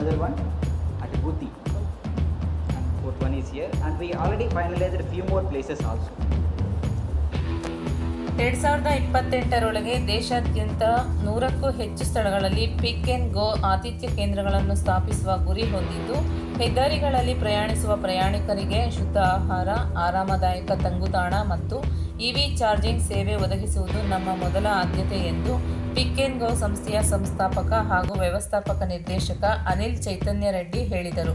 another one at Guti. And fourth one is here. And we already finalized a few more places also. ಎರಡ್ ಸಾವಿರದ ಇಪ್ಪತ್ತೆಂಟರೊಳಗೆ ದೇಶಾದ್ಯಂತ ನೂರಕ್ಕೂ ಹೆಚ್ಚು ಸ್ಥಳಗಳಲ್ಲಿ ಪಿಕ್ ಅಂಡ್ ಗೋ ಆತಿಥ್ಯ ಕೇಂದ್ರಗಳನ್ನು ಸ್ಥಾಪಿಸುವ ಗುರಿ ಹೊಂದಿದ್ದು, ಹೆದ್ದಾರಿಗಳಲ್ಲಿ ಪ್ರಯಾಣಿಸುವ ಪ್ರಯಾಣಿಕರಿಗೆ ಶುದ್ಧ ಆಹಾರ, ಆರಾಮದಾಯಕ ತಂಗುತಾಣ ಮತ್ತು ಇವಿ ಚಾರ್ಜಿಂಗ್ ಸೇವೆ ಒದಗಿಸುವುದು ನಮ್ಮ ಮೊದಲ ಆದ್ಯತೆ ಎಂದು ಪಿಕ್ ಅಂಡ್ ಗೋ ಸಂಸ್ಥೆಯ ಸಂಸ್ಥಾಪಕ ಹಾಗೂ ವ್ಯವಸ್ಥಾಪಕ ನಿರ್ದೇಶಕ ಅನಿಲ್ ಚೈತನ್ಯ ರೆಡ್ಡಿ ಹೇಳಿದರು.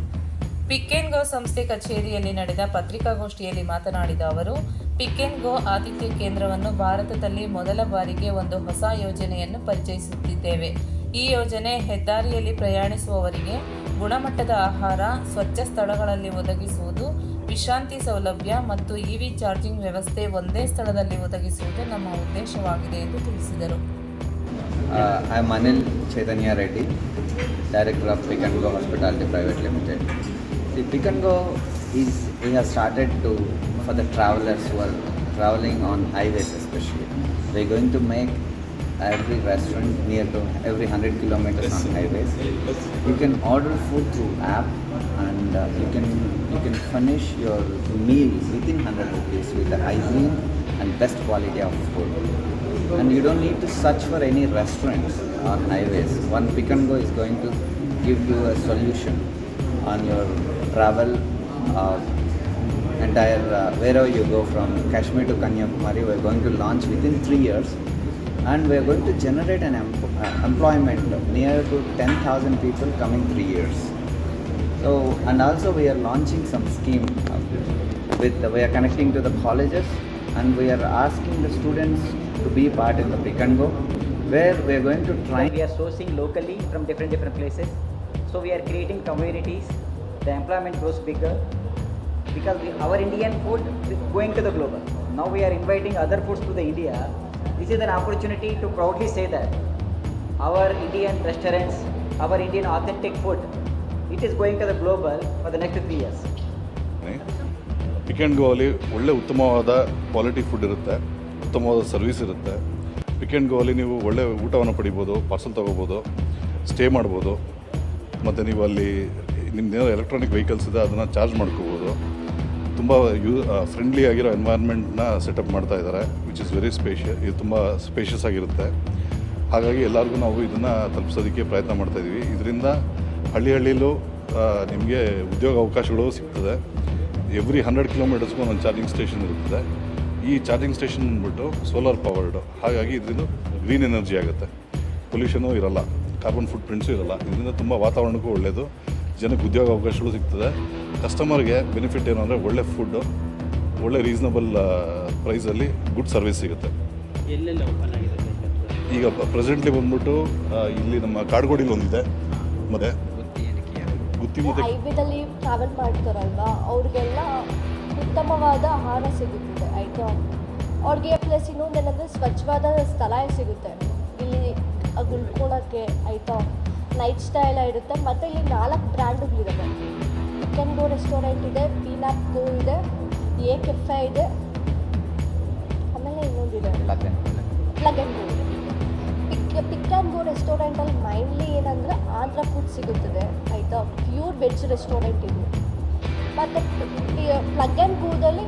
ಪಿಕ್ ಅಂಡ್ ಗೋ ಸಂಸ್ಥೆ ಕಚೇರಿಯಲ್ಲಿ ನಡೆದ ಪತ್ರಿಕಾಗೋಷ್ಠಿಯಲ್ಲಿ ಮಾತನಾಡಿದ ಅವರು ಪಿಕ್ ಅಂಡ್ ಗೋ ಆತಿಥ್ಯ ಕೇಂದ್ರವನ್ನು ಭಾರತದಲ್ಲಿ ಮೊದಲ ಬಾರಿಗೆ ಒಂದು ಹೊಸ ಯೋಜನೆಯನ್ನು ಪರಿಚಯಿಸುತ್ತಿದ್ದೇವೆ. ಈ ಯೋಜನೆ ಹೆದ್ದಾರಿಯಲ್ಲಿ ಪ್ರಯಾಣಿಸುವವರಿಗೆ ಗುಣಮಟ್ಟದ ಆಹಾರ, ಸ್ವಚ್ಛ ಸ್ಥಳಗಳಲ್ಲಿ ಒದಗಿಸುವುದು, ವಿಶ್ರಾಂತಿ ಸೌಲಭ್ಯ ಮತ್ತು ಇವಿ ಚಾರ್ಜಿಂಗ್ ವ್ಯವಸ್ಥೆ ಒಂದೇ ಸ್ಥಳದಲ್ಲಿ ಒದಗಿಸುವುದು ನಮ್ಮ ಉದ್ದೇಶವಾಗಿದೆ ಎಂದು ತಿಳಿಸಿದರು. Uh, I am Anil Chaitanya Reddy, Director of Pick and Go Hospitality Private Limited. The Pick and Go is we have started to for the travelers who are traveling on highways especially. We are going to make every restaurant near to every 100 kilometers on highways. You can order food through app and uh, you can you can finish your meal within 100 rupees with the hygiene and best quality of food and you don't need to search for any restaurants on highways. One pick and go is going to give you a solution on your travel uh, entire uh, wherever you go from Kashmir to Kanyakumari. We're going to launch within three years, and we're going to generate an uh, employment near to 10,000 people coming three years. So, and also we are launching some scheme uh, with we are connecting to the colleges and we are asking the students to be part in the pick and go where we are going to try We are sourcing locally from different different places. So we are creating communities. The employment grows bigger because we, our Indian food is going to the global. Now we are inviting other foods to the India. This is an opportunity to proudly say that our Indian restaurants, our Indian authentic food, it is going to the global for the next three years. Pick and go ಅಲ್ಲಿ ಒಳ್ಳೆ ಉತ್ತಮವಾದ quality food ಇರುತ್ತೆ ಉತ್ತಮವಾದ service ಇರುತ್ತೆ. ಪಿಕ್ and go ಅಲ್ಲಿ ನೀವು ಒಳ್ಳೆ ಊಟವನ್ನು ಪಡಿಬೋದು ಪಾರ್ಸಲ್ ತೊಗೋಬೋದು ಸ್ಟೇ ಮಾಡ್ಬೋದು. ಮತ್ತು ನೀವು ಅಲ್ಲಿ ನಿಮ್ದೇನೋ ಎಲೆಕ್ಟ್ರಾನಿಕ್ ವೆಹಿಕಲ್ಸ್ ಇದೆ ಅದನ್ನು ಚಾರ್ಜ್ ಮಾಡ್ಕೋಬೋದು. ತುಂಬ ಯೂ ಫ್ರೆಂಡ್ಲಿ ಆಗಿರೋ ಎನ್ವೈರ್ಮೆಂಟ್ನ ಸೆಟಪ್ ಮಾಡ್ತಾ ಇದ್ದಾರೆ ವಿಚ್ ಇಸ್ ವೆರಿ ಸ್ಪೇಷಿಯ ಇದು ತುಂಬ ಸ್ಪೇಷಿಯಸ್ ಆಗಿರುತ್ತೆ. ಹಾಗಾಗಿ ಎಲ್ಲರಿಗೂ ನಾವು ಇದನ್ನು ತಲುಪಿಸೋದಕ್ಕೆ ಪ್ರಯತ್ನ ಮಾಡ್ತಾಯಿದ್ದೀವಿ ಇದರಿಂದ ಹಳ್ಳಿ ಹಳ್ಳಿಲೂ ನಿಮಗೆ ಉದ್ಯೋಗ ಅವಕಾಶಗಳು ಸಿಗ್ತದೆ. ಎವ್ರಿ ಹಂಡ್ರೆಡ್ ಕಿಲೋಮೀಟರ್ಸ್ಗೂ ಒಂದು ಚಾರ್ಜಿಂಗ್ ಸ್ಟೇಷನ್ ಇರ್ತದೆ ಈ ಚಾರ್ಜಿಂಗ್ ಸ್ಟೇಷನ್ ಅಂದ್ಬಿಟ್ಟು ಸೋಲಾರ್ ಪವರ್ಡು ಹಾಗಾಗಿ ಇದರಿಂದ ಗ್ರೀನ್ ಎನರ್ಜಿ ಆಗುತ್ತೆ. ಪೊಲ್ಯೂಷನು ಇರಲ್ಲ. ಕಾರ್ಬನ್ ಫುಟ್ ಪ್ರಿಂಟ್ಸು ಇರಲ್ಲ. ಇದರಿಂದ ತುಂಬ ವಾತಾವರಣಕ್ಕೂ ಒಳ್ಳೆಯದು ಜನಕ್ಕೆ ಉದ್ಯೋಗ ಅವಕಾಶಗಳು ಸಿಗ್ತದೆ. ಕಸ್ಟಮರ್ಗೆ ಬೆನಿಫಿಟ್ ಏನು ಅಂದರೆ ಒಳ್ಳೆ ಫುಡ್ಡು ಒಳ್ಳೆ ರೀಸನಬಲ್ ಪ್ರೈಸಲ್ಲಿ ಗುಡ್ ಸರ್ವಿಸ್ ಸಿಗುತ್ತೆ. ಈಗ ಪ್ರೆಸೆಂಟ್ಲಿ ಬಂದ್ಬಿಟ್ಟು ಇಲ್ಲಿ ನಮ್ಮ ಕಾಡ್ಗೋಡಿಲಿ ಒಂದಿದೆ ಮತ್ತೆ ಗುತ್ತಿ ಮತ್ತೆ ಹೈವೇದಲ್ಲಿ ಟ್ರಾವೆಲ್ ಮಾಡ್ತಾರಲ್ವಾ ಅವ್ರಿಗೆಲ್ಲ ಉತ್ತಮವಾದ ಆಹಾರ ಸಿಗುತ್ತೆ ಆಯಿತಾ? ಅವ್ರಿಗೆ ಪ್ಲಸ್ ಇನ್ನೊಂದೇನೆಂದರೆ ಸ್ವಚ್ಛವಾದ ಸ್ಥಳ ಸಿಗುತ್ತೆ. ಇಲ್ಲಿ ಉಳ್ಕೊಳಕ್ಕೆ ಆಯಿತಾ? ನೈಟ್ ಸ್ಟೈಲ ಇರುತ್ತೆ ಮತ್ತು ಇಲ್ಲಿ ನಾಲ್ಕು ಬ್ರ್ಯಾಂಡುಗಳಿದ್ದಾವೆ ಚಿಕನ್ ಗೋ ರೆಸ್ಟೋರೆಂಟ್ ಇದೆ ಪೀನಾಪ್ ಗೋ ಇದೆ ಎ ಕೆಫೆ ಇದೆ ಆಮೇಲೆ ಇನ್ನೊಂದಿದೆ plug and go pick pick and go ರೆಸ್ಟೋರೆಂಟಲ್ಲಿ ಮೈನ್ಲಿ ಏನಂದರೆ ಆಂಧ್ರ ಫುಡ್ ಸಿಗುತ್ತದೆ. ಆಯಿತಾ? ಪ್ಯೂರ್ ವೆಜ್ ರೆಸ್ಟೋರೆಂಟ್ ಇದು. ಮತ್ತು ಪ್ಲಗ್ ಆ್ಯಂಡ್ ಗೋದಲ್ಲಿ